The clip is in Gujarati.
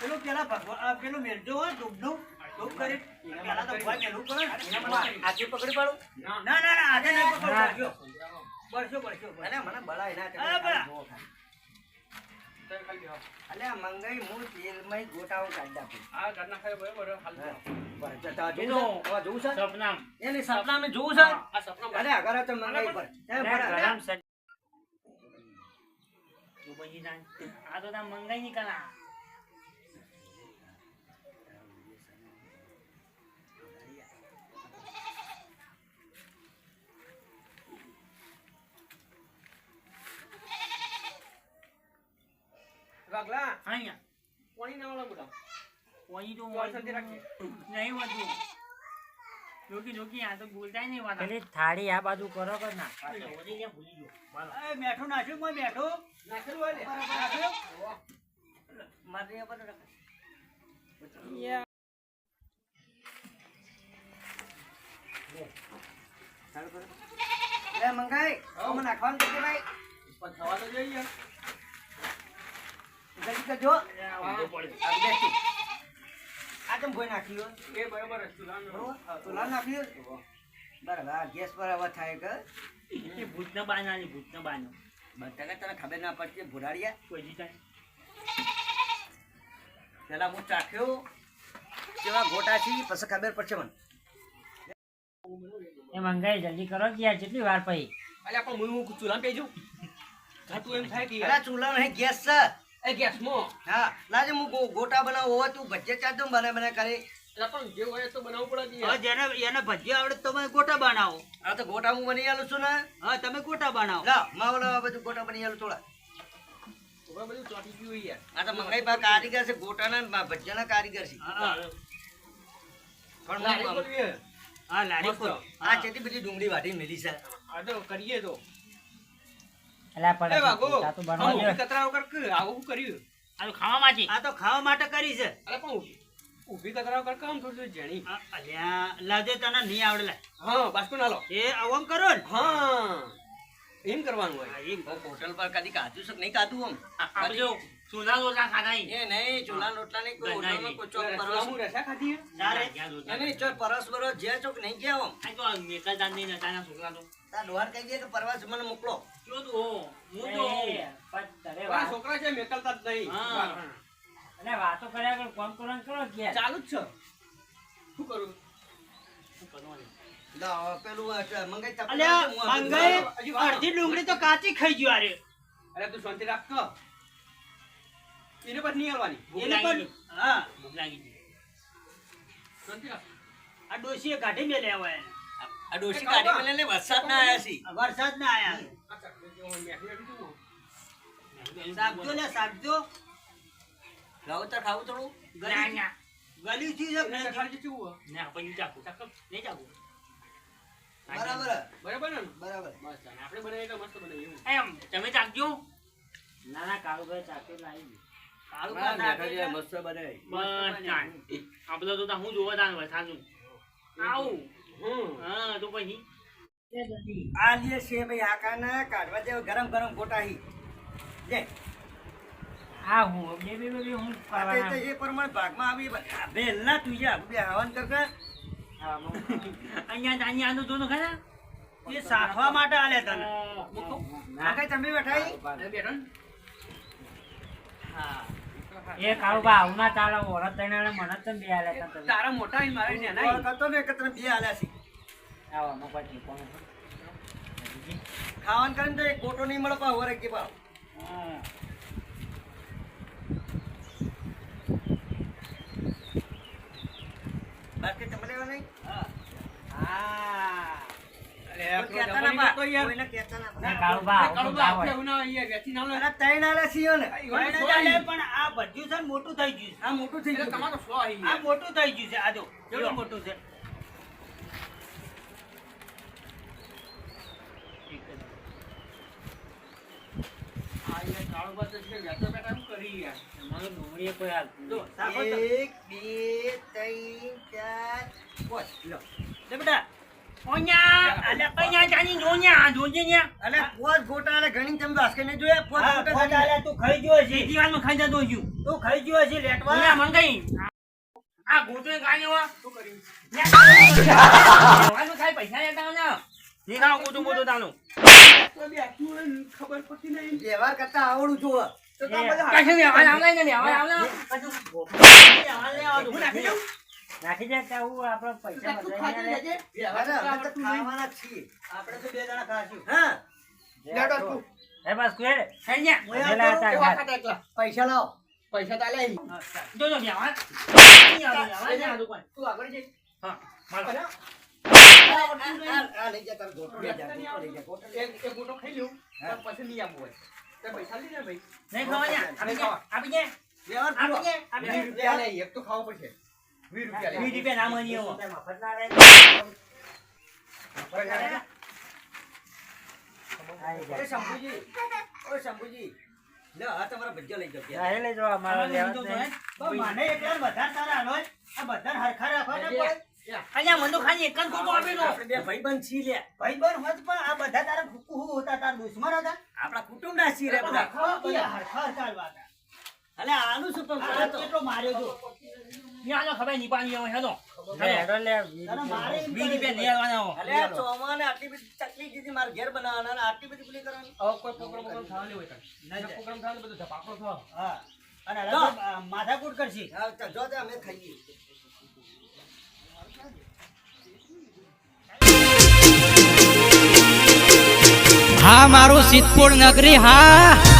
તો પેલા પેલું હોય કરી. પેલા તો ભોય મેલવું પડે ને. આજે પકડી પાડું ના, ના, ના, આજે નહીં પકડો, બળશો. બળશો, બળશો, બળશો. મને બળાય ના કરે. હા, બળા. જોવો ખાલી. અલ્યા મંગાઈ હું તેલમાં ગોટાઓ કાઢી. આ ઘરના ખાય બરાબર હાલ જોવું છે? સપના જોવું છે? સપનામ. જોવું છે? અરે અગર તો મંગાઈ પર. એ અરે બરાબર. ગરમ સર- તું પછી જાણ. આ તો તાર મંગાઈ ની કલા વાગલા અહીંયા પાણી ના વાળા બધા કોઈ તો તો શાંતિ રાખજે. નહીં વધુ જોકી જોકી આ તો બોલતાય નહીં વાત પેલી થાળી આ બાજુ કરો કે ના? ભૂલી ગયો. એ, મેઠું નાખ્યું મોય મેઠું. નાખેલું હોય નાખ્યું? મારે પર રાખ. ચાલુ કરો. લે મંગાઈ આમાં નાખવાનું કે ભાઈ? પણ થવા તો જોઈએ. જલ્દી કરજો. આ બેસી. આ કેમ ભોય નાખ્યું એ બરાબર લાલ નાખ્યું? બરાબર ગેસ પર આવા થાય કે? એ ભૂતના બાનાની ભૂતના બાનો બધા તને ખબર ના પડતી ભૂરાડિયા કોઈ જીતાય પેલા હું ચાખ્યો કેવા ગોટા છે પછી ખબર પડશે મને. એ મંગાઈ જલ્દી કરો કે યાર કેટલી વાર પઈ અલ્યા પણ હું જાઉં. હા તું એમ થાય કે અલા ચૂલા નહીં ગેસ છે. એ ગેસમાં હા લાજે હું ગોટા બનાવો હોય તું ભજીયા ચાર બને બને કરે. પણ જે હોય તો બનાવવું પડે કે જેને એને ભજીયા આવડે તમે ગોટા બનાવો. આ તો ગોટા હું બની આલું છું ને? હા તમે ગોટા બનાવો. લા માવલો બધું ગોટા બની આલું થોડા. બધું ચોટી ગયું યાર. આ તો મંગાઈ પા કારીગર છે ગોટાના ભજીયાના કારીગર છે. હા, હા. પણ લારી હું ખોલવી હે. હા લારી આ કેટલી બધી ડુંગળી વાટી મેલી છે. આ તો કરીએ તો. અલા એ વાગો તો આવું બનાવજો કતરા વગર કે આવું કર્યું? આ તો ખાવા માટે. આ તો ખાવા માટે કરી છે. અરે પણ ઊભી- કતરા વગર કામ થોડું થોડું અલ્યા લાજે તને નહીં આવડે લા. હા બાસ્કો ના લો એ આવમ કરો ને. હા એમ કરવાનું હોય. એમ. હોટલ પર કદી કાધું છે નહીં ખાધું આમ. આ બધું ચૂલા રોટલા ખાધા એ નહીં ચૂલા રોટલા નહીં કોઈ નહીં, હોટલમાં કોઈ ચોક પરસ હું રસા ખાધી? તારે ગયા નહીં ચોક પરસ બરસ જે ચોક નહીં ગયા આમ. આ તો મેકલદાન નહીં નતાના છોકરા તો. તા ડોહાર કહી દે કે પરવાસ મને મોકલો. જો તો હું તો મારા છોકરા છે મેકલતા જ નહીં. અને વાતો કર્યા કર કોમ કરો કરો ઘેર. ચાલુ જ છે. શું કરું? શું કરવાનું? લા, પેલું મંગાઈ. અડધી ડુંગળી તો કાચી ખાઈ ગયો અરે અરે તું શાંતિ રાખ તો એને પર નહીં એને પર હા. ભૂખ લાગી ગઈ. શાંતિ રાખ. આ ડોશીએ કાઢી મે હોય એને. આ ડોશી કાઢી મેલે ને વરસાદ ના આયા છે. વરસાદ ના આયા ચાકુ. સાગજો ને સાગજો ખાવું તો ખાવું થોડું. ના, ના. ગલી થી એને દેખાડજે કેવું હોય. ના, પછી ચાકુ. ચાકુ. નહીં ચાકુ. બરાબર. બરાબર ને? બરાબર. મસ્ત આપણે બનાવીએ તો મસ્ત બનાવીએ. એમ, તમે ચાકજો ના ના કાળુભાઈ ચાક્યો લાવી દે. કાળું ના, ના બેઠા. છે, મસ્ત બને બસ ચાલ. આ બધો તો હું જોવા તાન વરસાદનું. આવું. હા? તો પછી. આ લે છે ભાઈ આકાના કાઢવા દે ગરમ ગરમ ગોટા હી. લે. હું બે બે બે બે હું આ તે- એ પ્રમાણે ભાગમાં આવી આ બેલ ના તું જા બે હવન કરતા. હા, અહીંયા અહીંયા આનું જોનું ખરા? એ સાખવા માટે આલે તને ના. મંગાઈ તમે બેઠાઈ બેઠો હા. એ કાળુભા આવું ના ચાલે ઓરત તને મને તને બે આલ્યા તા તારા મોટા ઈ મારે ને નહીં. કરતો ને કે તને બે આલ્યા છે. આવો, મો વાર કોણ ખાવાન કરીને તો એક ગોટો નહીં મળે પા વરે કે પા બાકી તમે લેવા નહીં? હા. અરે, કોઈ આપણો કહેતા ના બા. નતો યાર. કોઈને કહેતા ના બા. એ કાળુભા એ આવું કાળુબા, આપણે ના એવું હોય, વેચી ના લે તૈણ આલે સીઓ ને. પણ બધું છે ને મોટું થઈ ગયું છે. આ મોટું થઈ ગયું તમારો સો આવી આ મોટું થઈ ગયું છે. આ જો કેવડું મોટું છે. એક બે ત્રણ ચાર. પાંચ લો બેટા ઓન્યા અલે કઈયા જાની જોન્યા જોજે ન્યા. અલે પોચ ગોટા અલે ઘણી તમે બાસ્કેટ નહીં જોયા હા, ગોટા. આલ્યા, તું ખાઈ ગયો છે વાતમાં ખાઈ જતો છું તું ખાઈ ગયો છે લેટવા. ઓન્યા મંગાઈ આ ગોટો ગાયો વા શું કર્યું? ન્યા ખાઈ. પૈસા લેતા ને. દેખાવ ગોટો મોટો તાનો તો બી ને ખબર પડતી નહીં વ્યવહાર કરતા આવડું જોવે તો કાં બધા કશું વ્યવહાર આવડે ને વ્યવહાર આવડે હું. નાખી દઉં? નાખી દે તો હું આપણો પૈસા તું તો ખાવાના છીએ આપણે તો બે જણા ખાશું હા લેડો એ બસ કુએ પૈસા લાવ પૈસા તાલે અહીં. જો જો વ્યવહાર વ્યવહાર દુકાન તું આગળ જઈ હા માલ આ લઈ જા તાર ગોટો લઈ જા ગોટો લઈ જા ગોટો એક એક મોટો ખાઈ લ્યો પછી નહીં આપવું હોય તે પૈસા લઈ લે ભાઈ નહીં ખાવા આપી આપી દે આપી દે આપી એક તો ખાવો પડશે વીસ રૂપિયા વીસ રૂપિયા ના મની એવો. મફત ના રહે. પૈસા લે. એ શંભુજી ઓ શંભુજી લે આ તમારા ભજીયા લઈ જાઓ આ લઈ જાઓ, અમારો લેવા લીધો જ તો નહીં. હે. તો મને એકલા બધા તારા હાલો આ બધા હરખા રાખવા ના પડે અહીંયા મને ખાલી એક જ ગોટો આપેલો. આપણે બે ભાઈબંધ હોત પણ આ બધા તારા કુકુ હતા તારા દુશ્મન હતા આપણા કુટુંબના છીએ રે બધા. હરખા હરખા ચાલવા હતા. અલે આનું શું પણ કરે તો? કેટલો માર્યો જો? ન્યાનો ખબરની પાણી આવે હેનો મારે એમ વીસ રૂપિયા કરે નહીં. અલે ચોમાને આટલી બધી તકલીફ કીધી માર ઘેર બનાવવાના અને આટલી બધી પેલી કરવાની? ઓ કોઈ પ્રોગ્રામ પ્રોગ્રામ થવા નહીં હોય કાંઈ. ના પ્રોગ્રામ થવા બધું ધપાકો થો હા. અને. તો, માથાકૂટ કરશી. હા, જો તે અમે ખાઈએ. હા મારું સિદ્ધપુર નગરી હા.